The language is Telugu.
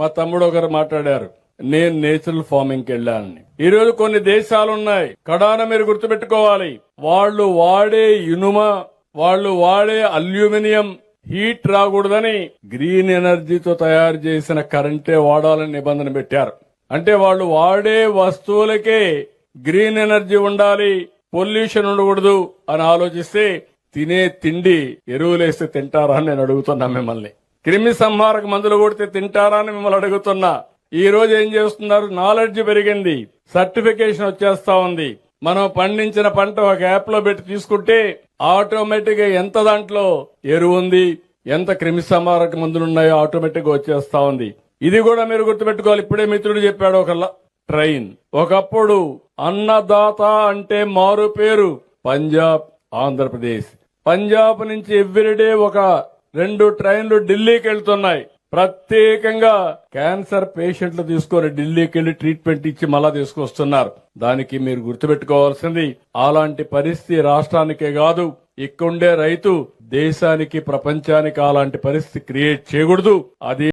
మా తమ్ముడు ఒకరు మాట్లాడారు. నేను నేచురల్ ఫార్మింగ్కి ఈరోజు ఈ రోజు కొన్ని దేశాలు ఉన్నాయి కడాన మీరు గుర్తుపెట్టుకోవాలి. వాళ్ళు వాడే ఇనుమ వాళ్ళు వాడే అల్యూమినియం హీట్ రాకూడదని గ్రీన్ ఎనర్జీతో తయారు చేసిన కరెంటే వాడాలని నిబంధన పెట్టారు. అంటే వాళ్ళు వాడే వస్తువులకే గ్రీన్ ఎనర్జీ ఉండాలి పొల్యూషన్ ఉండకూడదు అని ఆలోచిస్తే తినే తిండి ఎరువులేస్తే తింటారా అని నేను అడుగుతున్నా మిమ్మల్ని. క్రిమి సంహారక మందులు కొడితే తింటారా అని మిమ్మల్ని అడుగుతున్నా. ఈ రోజు ఏం చేస్తున్నారు? నాలెడ్జ్ పెరిగింది. సర్టిఫికేషన్ వచ్చేస్తా ఉంది. మనం పండించిన పంట ఒక యాప్లో పెట్టి తీసుకుంటే ఆటోమేటిక్గా ఎంత దాంట్లో ఎరువు ఉంది ఎంత క్రిమి సంహారక మందులు ఉన్నాయో ఆటోమేటిక్గా వచ్చేస్తా ఉంది. ఇది కూడా మీరు గుర్తుపెట్టుకోవాలి. ఇప్పుడే మిత్రుడు చెప్పాడు ఒక ట్రైన్. ఒకప్పుడు అన్నదాత అంటే మారు పేరు పంజాబ్ ఆంధ్రప్రదేశ్. పంజాబ్ నుంచి ఎవ్రీడే ఒక రెండు ట్రైన్లు ఢిల్లీకి వెళ్తున్నాయి. ప్రత్యేకంగా క్యాన్సర్ పేషెంట్లు తీసుకొని ఢిల్లీకి వెళ్ళి ట్రీట్మెంట్ ఇచ్చి మళ్ళా తీసుకొస్తున్నారు. దానికి మీరు గుర్తుపెట్టుకోవాల్సింది అలాంటి పరిస్థితి రాష్ట్రానికే కాదు ఇక్కడుండే రైతు దేశానికి ప్రపంచానికి అలాంటి పరిస్థితి క్రియేట్ చేయకూడదు. అది